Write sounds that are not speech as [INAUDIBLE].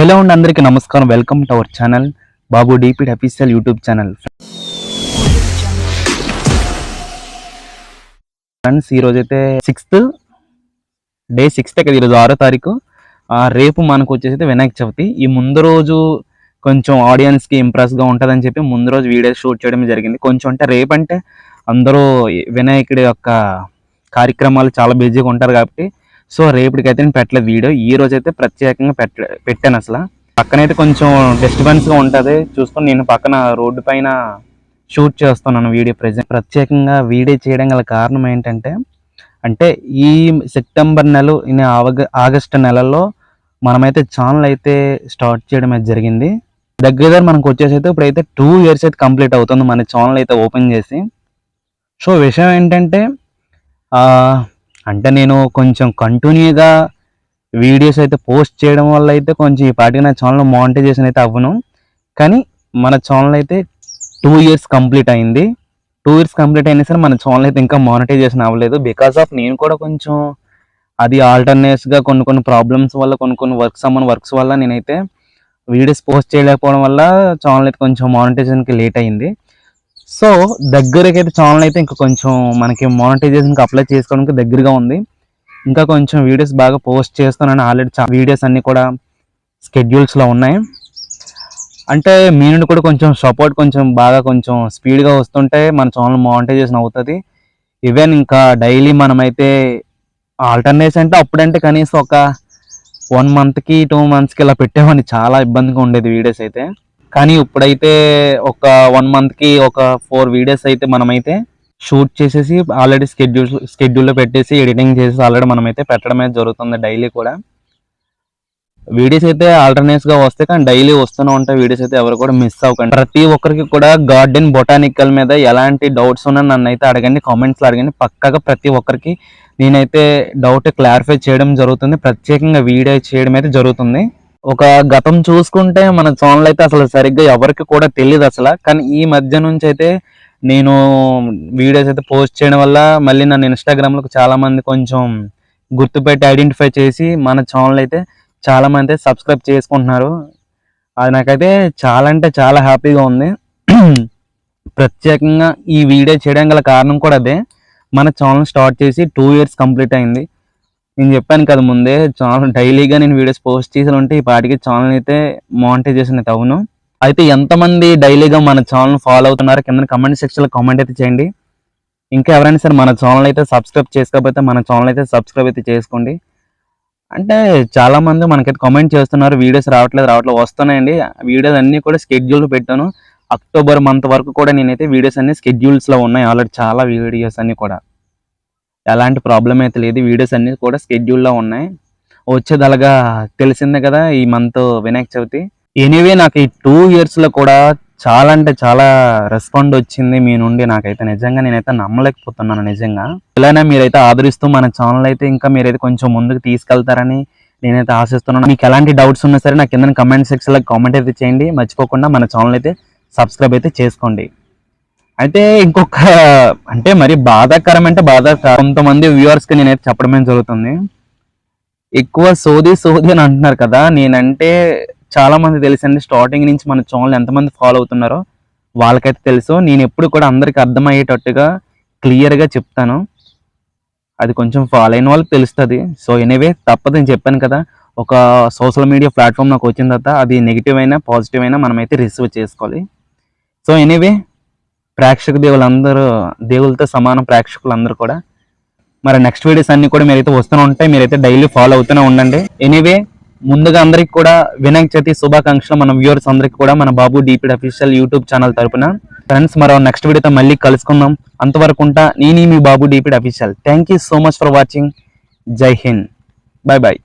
Hello అండి అందరికీ నమస్కారం. Welcome to our channel Babu డీపీడ్ official YouTube channel friends ఈరోజైతే సిక్స్త్ డే సిక్స్త్ కదా ఈరోజు ఆరో తారీఖు. ఆ, రేపు మనకు వచ్చేసి అయితే వినాయక చవితి. ఈ ముందు రోజు కొంచెం ఆడియన్స్కి ఇంప్రెస్గా ఉంటుందని చెప్పి ముందు రోజు వీడియో షూట్ చేయడం జరిగింది. కొంచెం అంటే రేపంటే అంటే అందరూ వినాయకుడి యొక్క కార్యక్రమాలు చాలా బిజీగా ఉంటారు కాబట్టి సో రేపటికైతే నేను పెట్టలేదు వీడియో. ఈ రోజు అయితే ప్రత్యేకంగా పెట్ట పెట్టాను అసలు. పక్కనైతే కొంచెం డిస్టర్బెన్స్గా ఉంటుంది. చూసుకొని నేను పక్కన రోడ్డు పైన షూట్ చేస్తున్నాను వీడియో ప్రజెంట్. ప్రత్యేకంగా వీడియో చేయడం గల కారణం ఏంటంటే అంటే ఈ సెప్టెంబర్ నెల ఆగ ఆగస్టు నెలలో మనమైతే ఛానల్ అయితే స్టార్ట్ చేయడం అయితే జరిగింది. దగ్గర దగ్గర మనకు వచ్చేసైతే ఇప్పుడైతే టూ ఇయర్స్ అయితే కంప్లీట్ అవుతుంది మన ఛానల్ అయితే ఓపెన్ చేసి. సో విషయం ఏంటంటే అంటే నేను కొంచెం కంటిన్యూగా వీడియోస్ అయితే పోస్ట్ చేయడం వల్ల అయితే కొంచెం ఈ పాటికి నా ఛానల్ మానిటైజేషన్ అయితే అవ్వను. కానీ మన ఛానల్ అయితే టూ ఇయర్స్ కంప్లీట్ అయింది. టూ ఇయర్స్ కంప్లీట్ అయినా సరే మన ఛానల్ అయితే ఇంకా మానిటైజేషన్ అవ్వలేదు. బికాస్ ఆఫ్ నేను కూడా కొంచెం అది ఆల్టర్నేట్స్గా కొన్ని కొన్ని ప్రాబ్లమ్స్ వల్ల కొన్ని కొన్ని వర్క్స్ అమ్మని వర్క్స్ వల్ల నేనైతే వీడియోస్ పోస్ట్ చేయలేకపోవడం వల్ల ఛానల్ అయితే కొంచెం మానిటైజేషన్కి లేట్ అయింది. సో దగ్గరకైతే ఛానల్ అయితే ఇంకా కొంచెం మనకి మానిటైజేషన్కి అప్లై చేసుకోవడానికి దగ్గరగా ఉంది. ఇంకా కొంచెం వీడియోస్ బాగా పోస్ట్ చేస్తున్నాను ఆల్రెడీ వీడియోస్ అన్నీ కూడా స్కెడ్యూల్స్లో ఉన్నాయి. అంటే మీ నుండి కూడా కొంచెం సపోర్ట్ కొంచెం బాగా కొంచెం స్పీడ్గా వస్తుంటే మన ఛానల్ మానిటైజేషన్ అవుతుంది. ఈవెన్ ఇంకా డైలీ మనమైతే ఆల్టర్నేట్స్ అంటే అప్పుడంటే కనీసం ఒక వన్ మంత్కి టూ మంత్స్కి ఇలా పెట్టేవాడిని. చాలా ఇబ్బందిగా ఉండేది వీడియోస్ అయితే. కానీ ఇప్పుడైతే ఒక వన్ మంత్కి ఒక ఫోర్ వీడియోస్ అయితే మనమైతే షూట్ చేసేసి ఆల్రెడీ స్కెడ్యూల్ స్కెడ్యూల్లో పెట్టేసి ఎడిటింగ్ చేసి ఆల్రెడీ మనమైతే పెట్టడం అయితే జరుగుతుంది డైలీ కూడా. వీడియోస్ అయితే ఆల్టర్నేట్స్గా వస్తాయి కానీ డైలీ వస్తూనే ఉంటాయి. వీడియోస్ అయితే ఎవరు కూడా మిస్ అవ్వకండి. ప్రతి ఒక్కరికి కూడా గార్డెన్ బొటానికల్ మీద ఎలాంటి డౌట్స్ ఉన్నా నన్ను అయితే అడగండి కామెంట్స్లో అడగండి. పక్కగా ప్రతి ఒక్కరికి నేనైతే డౌట్ క్లారిఫై చేయడం జరుగుతుంది. ప్రత్యేకంగా వీడియో చేయడం అయితే జరుగుతుంది. ఒక గతం చూసుకుంటే మన ఛానల్ అయితే అసలు సరిగ్గా ఎవరికి కూడా తెలియదు అసలు. కానీ ఈ మధ్య నుంచి అయితే నేను వీడియోస్ అయితే పోస్ట్ చేయడం వల్ల మళ్ళీ నన్ను ఇన్స్టాగ్రామ్లో చాలామంది చాలా మంది కొంచెం గుర్తుపెట్టి ఐడెంటిఫై చేసి మన ఛానల్ అయితే చాలా మంది సబ్స్క్రైబ్ చేసుకుంటున్నారు. అది నాకైతే చాలా అంటే చాలా హ్యాపీగా ఉంది. [CLEARS THROAT] ప్రత్యేకంగా ఈ వీడియో చేయడం గల కారణం కూడా అదే. మన ఛానల్ స్టార్ట్ చేసి టూ ఇయర్స్ కంప్లీట్ అయింది. నేను చెప్పాను కదా ముందే ఛానల్ డైలీగా నేను వీడియోస్ పోస్ట్ చేసి ఉంటే ఈ పాటికి ఛానల్ అయితే మానిటైజేషన్ అయితే అవును. అయితే ఎంతమంది డైలీగా మన ఛానల్ ఫాలో అవుతున్నారో కింద కమెంట్ సెక్షన్లో కామెంట్ అయితే చేయండి. ఇంకా ఎవరైనా సరే మన ఛానల్ అయితే సబ్స్క్రైబ్ చేసుకోకపోతే మన ఛానల్ అయితే సబ్స్క్రైబ్ అయితే చేసుకోండి. అంటే చాలామంది మనకైతే కామెంట్ చేస్తున్నారు వీడియోస్ రావట్లేదు రావట్లేదు వస్తున్నాయండి. వీడియోస్ అన్నీ కూడా స్కెడ్యూల్ పెట్టాను. అక్టోబర్ మంత్ వరకు కూడా నేనైతే వీడియోస్ అన్ని స్కెడ్యూల్స్లో ఉన్నాయి. ఆల్రెడీ చాలా వీడియోస్ అన్నీ కూడా. ఎలాంటి ప్రాబ్లం అయితే లేదు. వీడియోస్ అన్నీ కూడా స్కెడ్యూల్లో ఉన్నాయి. వచ్చేది అలాగా తెలిసిందే కదా ఈ మంత్ వినాయక చవితి. ఎనీవే నాకు ఈ టూ ఇయర్స్లో కూడా చాలా అంటే చాలా రెస్పాండ్ వచ్చింది మీ నుండి. నాకైతే నిజంగా నేనైతే నమ్మలేకపోతున్నాను నిజంగా. ఇలానే మీరైతే ఆదరిస్తూ మన ఛానల్ అయితే ఇంకా మీరైతే కొంచెం ముందుకు తీసుకెళ్తారని నేనైతే ఆశిస్తున్నాను. మీకు ఎలాంటి డౌట్స్ ఉన్నా సరే నాకు కింద కమెంట్ సెక్షన్లో కామెంట్ అయితే చేయండి. మర్చిపోకుండా మన ఛానల్ అయితే సబ్స్క్రైబ్ అయితే చేసుకోండి. అయితే ఇంకొక అంటే మరి బాధాకరం. అంటే బాధ కొంతమంది viewers కి నేనైతే చెప్పడమే జరుగుతుంది. ఎక్కువ సోది సోది అని అంటున్నారు కదా నేనంటే చాలా మంది తెలుసండి స్టార్టింగ్ నుంచి మన ఛానల్ ఎంతమంది ఫాలో అవుతున్నారో వాళ్ళకైతే తెలుసు. నేను ఎప్పుడు కూడా అందరికి అర్థమయ్యేటట్టుగా క్లియర్గా చెప్తాను. అది కొంచెం ఫాలో అయిన వాళ్ళకి తెలుస్తుంది. సో ఎనీవే తప్పదు నేను చెప్పాను కదా ఒక సోషల్ మీడియా ప్లాట్ఫామ్ నాకు వచ్చిన తర్వాత అది నెగిటివ్ అయినా పాజిటివ్ అయినా మనమైతే రిసీవ్ చేసుకోవాలి. సో ఎనీవే ప్రేక్షక దేవులందరూ దేవులతో సమానం ప్రేక్షకులందరూ కూడా. మరి నెక్స్ట్ వీడియోస్ అన్ని కూడా మీరైతే వస్తూనే ఉంటాయి. మీరైతే డైలీ ఫాలో అవుతూనే ఉండండి. ఎనీవే ముందుగా అందరికి కూడా వినాయక చవితి శుభాకాంక్షలు. మన వ్యూవర్స్ అందరికి కూడా మన బాబు డీపీడ్ అఫీషియల్ యూట్యూబ్ ఛానల్ తరపున. ఫ్రెండ్స్ మరో నెక్స్ట్ వీడియోతో మళ్ళీ కలుసుకుందాం. అంతవరకు ఉంటా నేను మీ Babu డీపీడ్ official thank you so much for watching Jai Hind bye bye